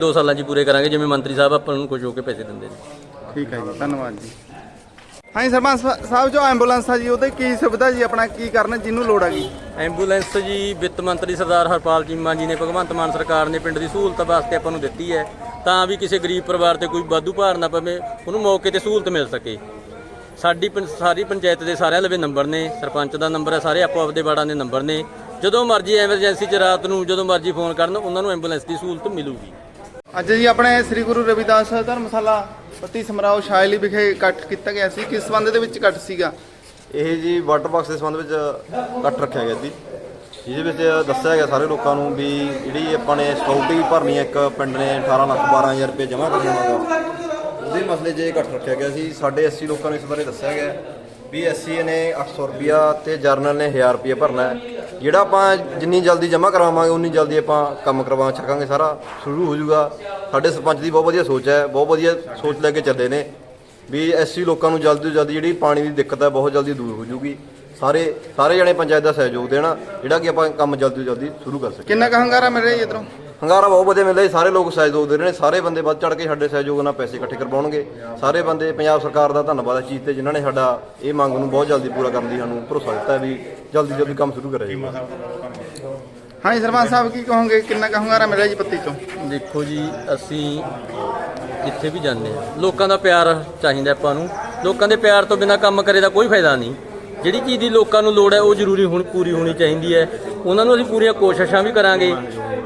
2 ਸਾਲਾਂ 'ਚ ਹੀ ਪੂਰੇ ਕਰਾਂਗੇ ਜਿਵੇਂ ਮੰਤਰੀ ਸਾਹਿਬ ਆਪਾਂ ਨੂੰ ਖੁਸ਼ ਹੋ ਕੇ ਪੈਸੇ ਦਿੰਦੇ ਨੇ। ਠੀਕ ਹੈ ਜੀ ਧੰਨਵਾਦ ਜੀ। ਹਾਂਜੀ ਸਰਪੰਚ ਸਾ- ਸਾਹਿਬ ਜੋ ਐਂਬੂਲੈਂਸ ਆ ਜੀ ਉਹਦੇ ਕੀ ਸੁਵਿਧਾ ਜੀ ਆਪਣਾ ਕੀ ਕਰਨ ਜਿਹਨੂੰ ਲੋੜ ਹੈਗੀ ਐਂਬੂਲੈਂਸ ਜੀ ਵਿੱਤ ਮੰਤਰੀ ਸਰਦਾਰ ਹਰਪਾਲ ਚੀਮਾ ਜੀ ਨੇ ਭਗਵੰਤ ਮਾਨ ਸਰਕਾਰ ਨੇ ਪਿੰਡ ਦੀ ਸਹੂਲਤ ਵਾਸਤੇ ਆਪਾਂ ਨੂੰ ਦਿੱਤੀ ਹੈ। ਤਾਂ ਵੀ ਕਿਸੇ ਗਰੀਬ ਪਰਿਵਾਰ ਤੇ ਕੋਈ ਵਾਧੂ ਭਾਰ ਨਾ ਪਵੇ ਉਹਨੂੰ ਮੌਕੇ ਤੇ ਸਹੂਲਤ ਮਿਲ ਸਕੇ। ਸਾਡੀ ਪੰ- ਸਾਰੀ ਪੰਚਾਇਤ ਦੇ ਸਾਰਿਆਂ ਲਵੇ ਨੰਬਰ ਨੇ ਸਰਪੰਚ ਦਾ ਨੰਬਰ ਹੈ ਸਾਰੇ ਆਪੋ ਆਪਦੇ ਵਾਰਡਾਂ ਦੇ ਨੰਬਰ ਨੇ। ਜਦੋਂ ਮਰਜ਼ੀ ਐਮਰਜੈਂਸੀ 'ਚ ਰਾਤ ਨੂੰ ਜਦੋਂ ਮਰਜ਼ੀ ਫੋਨ ਕਰਨ ਉਹਨਾਂ ਨੂੰ ਐਂਬੂਲੈਂਸ ਦੀ ਸਹੂਲਤ ਮਿਲੂਗੀ। ਅੱਜ ਜੀ ਆਪਣੇ ਸ੍ਰੀ ਗੁਰੂ ਰਵਿਦਾਸ ਧਰਮਸ਼ਾਲਾ ਪੱਤੀ ਸਮਰਾਓ ਸ਼ਾਇਲੀ ਵਿਖੇ ਇਕੱਠ ਕੀਤਾ ਗਿਆ ਸੀ। ਕਿਸ ਸੰਬੰਧ ਦੇ ਵਿੱਚ ਇਕੱਠ ਸੀਗਾ? ਇਹ ਜੀ ਵਾਟਰ ਬਾਕਸ ਦੇ ਸੰਬੰਧ ਵਿੱਚ ਇਕੱਠ ਰੱਖਿਆ ਗਿਆ ਸੀ। ਜਿਹਦੇ ਵਿੱਚ ਦੱਸਿਆ ਗਿਆ ਸਾਰੇ ਲੋਕਾਂ ਨੂੰ ਵੀ ਜਿਹੜੀ ਆਪਾਂ ਨੇ ਸਕਿਉਰਟੀ ਭਰਨੀ ਹੈ ਇੱਕ ਪਿੰਡ ਨੇ 18 ਲੱਖ 12000 ਰੁਪਏ ਜਮ੍ਹਾਂ ਕਰਨਾ ਹੈਗਾ। ਉਹਦੇ ਮਸਲੇ 'ਚ ਇਹ ਇਕੱਠ ਰੱਖਿਆ ਗਿਆ ਸੀ। ਸਾਡੇ 80 ਲੋਕਾਂ ਨੂੰ ਇਸ ਬਾਰੇ ਦੱਸਿਆ ਗਿਆ ਵੀ ਐਸਸੀ ਨੇ 800 ਰੁਪਿਆ ਤੇ ਜਰਨਲ ਨੇ 1000 ਰੁਪਿਆ ਭਰਨਾ ਹੈ। ਜਿਹੜਾ ਆਪਾਂ ਜਿੰਨੀ ਜਲਦੀ ਜਮ੍ਹਾਂ ਕਰਵਾਵਾਂਗੇ ਉਨੀ ਜਲਦੀ ਆਪਾਂ ਕੰਮ ਕਰਵਾ ਸਕਾਂਗੇ ਸਾਰਾ ਸ਼ੁਰੂ ਹੋ ਜਾਊਗਾ। ਸਾਡੇ ਸਰਪੰਚ ਦੀ ਬਹੁਤ ਵਧੀਆ ਸੋਚ ਹੈ, ਬਹੁਤ ਵਧੀਆ ਸੋਚ ਲੈ ਕੇ ਚੱਲੇ ਨੇ ਵੀ ਐਸੀ ਲੋਕਾਂ ਨੂੰ ਜਲਦੀ ਤੋਂ ਜਲਦੀ ਜਿਹੜੀ ਪਾਣੀ ਦੀ ਦਿੱਕਤ ਹੈ, ਬਹੁਤ ਜਲਦੀ ਦੂਰ ਹੋ ਜਾਊਗੀ। ਸਾਰੇ ਸਾਰੇ ਜਣੇ ਪੰਚਾਇਤ ਦਾ ਸਹਿਯੋਗ ਦੇਣਾ, ਜਿਹੜਾ ਕਿ ਆਪਾਂ ਕੰਮ ਜਲਦੀ ਤੋਂ ਜਲਦੀ ਸ਼ੁਰੂ ਕਰ ਸਕੀਏ। ਕਿੰਨਾ ਕੁ ਹੰਗਾਰਾ ਮਿਲ ਰਿਹਾ ਜੀ ਇਧਰੋਂ? ਹੰਗਾਰਾ ਬਹੁਤ ਵਧੀਆ ਮਿਲਦਾ ਜੀ ਸਾਰੇ ਲੋਕ ਸਹਿਯੋਗ ਦੇ ਰਹੇ ਨੇ ਸਾਰੇ ਬੰਦੇ ਵੱਧ ਚੜ ਕੇ ਸਾਡੇ ਸਹਿਯੋਗ ਨਾਲ ਪੈਸੇ ਇਕੱਠੇ ਕਰਵਾਉਣਗੇ। ਸਾਰੇ ਬੰਦੇ ਪੰਜਾਬ ਸਰਕਾਰ ਦਾ ਧੰਨਵਾਦ ਇਸ ਚੀਜ਼ ਤੇ ਜਿਨ੍ਹਾਂ ਨੇ ਸਾਡਾ ਇਹ ਮੰਗ ਨੂੰ ਬਹੁਤ ਜਲਦੀ ਪੂਰਾ ਕਰਨ ਦੀ ਸਾਨੂੰ ਭਰੋਸਾ ਦਿੱਤਾ ਹੈ ਵੀ ਜਲਦੀ ਜਲਦੀ ਕੰਮ ਸ਼ੁਰੂ ਕਰਿਆ ਜਾਊਗਾ। ਹਾਂਜੀ ਸਰਪੰਚ ਸਾਹਿਬ ਕੀ ਕਹੋਗੇ? ਕਿੰਨਾ ਕੁ ਹੰਗਾਰਾ ਮਿਲ ਰਿਹਾ ਜੀ ਪੱਤੀ ਤੋਂ? ਦੇਖੋ ਜੀ ਅਸੀਂ ਜਿੱਥੇ ਵੀ ਜਾਂਦੇ ਆ ਲੋਕਾਂ ਦਾ ਪਿਆਰ ਚਾਹੀਦਾ ਆਪਾਂ ਨੂੰ। ਲੋਕਾਂ ਦੇ ਪਿਆਰ ਤੋਂ ਬਿਨਾ ਕੰਮ ਕਰੇ ਦਾ ਕੋਈ ਫਾਇਦਾ ਨਹੀਂ। ਜਿਹੜੀ ਚੀਜ਼ ਦੀ ਲੋਕਾਂ ਨੂੰ ਲੋੜ ਹੈ ਉਹ ਜ਼ਰੂਰੀ ਹੁਣ ਪੂਰੀ ਹੋਣੀ ਚਾਹੀਦੀ ਹੈ। ਉਹਨਾਂ ਨੂੰ ਅਸੀਂ ਪੂਰੀਆਂ ਕੋਸ਼ਿਸ਼ਾਂ ਵੀ ਕਰਾਂਗੇ।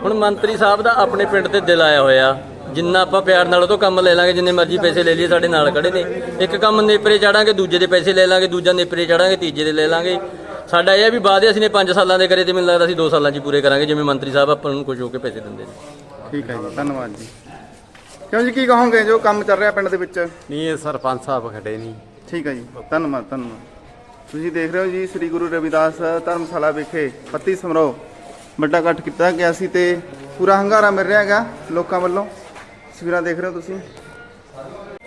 ਹੁਣ ਮੰਤਰੀ ਸਾਹਿਬ ਦਾ ਆਪਣੇ ਪਿੰਡ ਤੇ ਦਿਲ ਆਇਆ ਹੋਇਆ। ਜਿੰਨਾ ਆਪਾਂ ਪਿਆਰ ਨਾਲ ਉਹ ਤੋਂ ਕੰਮ ਲੈ ਲਾਂਗੇ ਜਿੰਨੇ ਮਰਜ਼ੀ ਪੈਸੇ ਲੈ ਲਈਏ ਸਾਡੇ ਨਾਲ ਖੜੇ ਨੇ। ਇੱਕ ਕੰਮ ਨੇਪਰੇ ਚਾੜਾਂਗੇ ਦੂਜੇ ਦੇ ਪੈਸੇ ਲੈ ਲਾਂਗੇ ਦੂਜਾ ਨੇਪਰੇ ਚਾੜਾਂਗੇ ਤੀਜੇ ਦੇ ਲੈ ਲਾਂਗੇ। ਸਾਡਾ ਇਹ ਵੀ ਵਾਅਦੇ ਅਸੀਂ ਨੇ 5 ਸਾਲਾਂ ਦੇ ਕਰੇ ਤੇ ਮੈਨੂੰ ਲੱਗਦਾ ਅਸੀਂ 2 ਸਾਲਾਂ 'ਚ ਪੂਰੇ ਕਰਾਂਗੇ ਜਿਵੇਂ ਮੰਤਰੀ ਸਾਹਿਬ ਆਪਾਂ ਨੂੰ ਖੁਸ਼ ਹੋ ਕੇ ਪੈਸੇ ਦਿੰਦੇ ਨੇ। ਠੀਕ ਹੈ ਜੀ ਧੰਨਵਾਦ ਜੀ। ਕਿਉਂ ਜੀ ਕੀ ਕਹੋਗੇ ਜੋ ਕੰਮ ਚੱਲ ਰਿਹਾ ਪਿੰਡ ਦੇ ਵਿੱਚ? ਨਹੀਂ ਇਹ ਸਰਪੰਚ ਸਾਹਿਬ ਖੜੇ ਨਹੀਂ ਠੀਕ ਹੈ ਜੀ ਧੰਨਵਾਦ ਧੰਨਵਾਦ। ਤੁਸੀਂ ਦੇਖ ਰਹੇ ਹੋ ਜੀ ਸ੍ਰੀ ਗੁਰੂ ਰਵਿਦਾਸ ਧਰਮਸ਼ਾਲਾ ਵਿਖੇ ਪੱਤੀ ਸਮਰੋ ਵੱਡਾ ਇਕੱਠ ਕੀਤਾ ਗਿਆ ਸੀ ਤੇ ਪੂਰਾ ਹੰਗਾਰਾ ਮਿਲ ਰਿਹਾ ਹੈਗਾ ਲੋਕਾਂ ਵੱਲੋਂ। ਤਸਵੀਰਾਂ ਦੇਖ ਰਹੇ ਹੋ ਤੁਸੀਂ।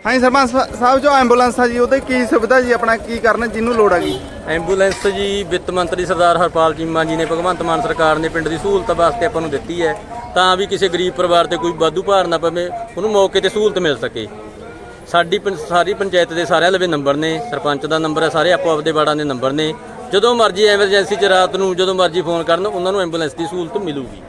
ਹਾਂਜੀ, ਸਰਪੰਚ ਸਾਹਿਬ ਜੋ ਐਂਬੂਲੈਂਸ ਆ ਜੀ, ਉਹਦੇ ਕੀ ਸੁਵਿਧਾ ਜੀ, ਆਪਣਾ ਕੀ ਕਰਨ ਜਿਹਨੂੰ ਲੋੜ ਹੈਗੀ? ਐਂਬੂਲੈਂਸ ਜੀ, ਵਿੱਤ ਮੰਤਰੀ ਸਰਦਾਰ ਹਰਪਾਲ ਚੀਮਾ ਜੀ ਨੇ ਭਗਵੰਤ ਮਾਨ ਸਰਕਾਰ ਨੇ ਪਿੰਡ ਦੀ ਸਹੂਲਤ ਵਾਸਤੇ ਆਪਾਂ ਨੂੰ ਦਿੱਤੀ ਹੈ। ਤਾਂ ਵੀ ਕਿਸੇ ਗਰੀਬ ਪਰਿਵਾਰ ਤੇ ਕੋਈ ਵਾਧੂ ਭਾਰ ਨਾ ਪਵੇ, ਉਹਨੂੰ ਮੌਕੇ ਤੇ ਸਹੂਲਤ ਮਿਲ ਸਕੇ। ਸਾਡੀ ਪੰ- ਸਾਰੀ ਪੰਚਾਇਤ ਦੇ ਸਾਰਿਆਂ ਲਵੇ ਨੰਬਰ ਨੇ, ਸਰਪੰਚ ਦਾ ਨੰਬਰ ਹੈ, ਸਾਰੇ ਆਪੋ ਆਪਦੇ ਵਾਰਡਾਂ ਦੇ ਨੰਬਰ ਨੇ। ਜਦੋਂ ਮਰਜ਼ੀ ਐਮਰਜੈਂਸੀ 'ਚ ਰਾਤ ਨੂੰ ਜਦੋਂ ਮਰਜ਼ੀ ਫੋਨ ਕਰਨ, ਉਹਨਾਂ ਨੂੰ ਐਂਬੂਲੈਂਸ ਦੀ ਸਹੂਲਤ ਮਿਲੂਗੀ।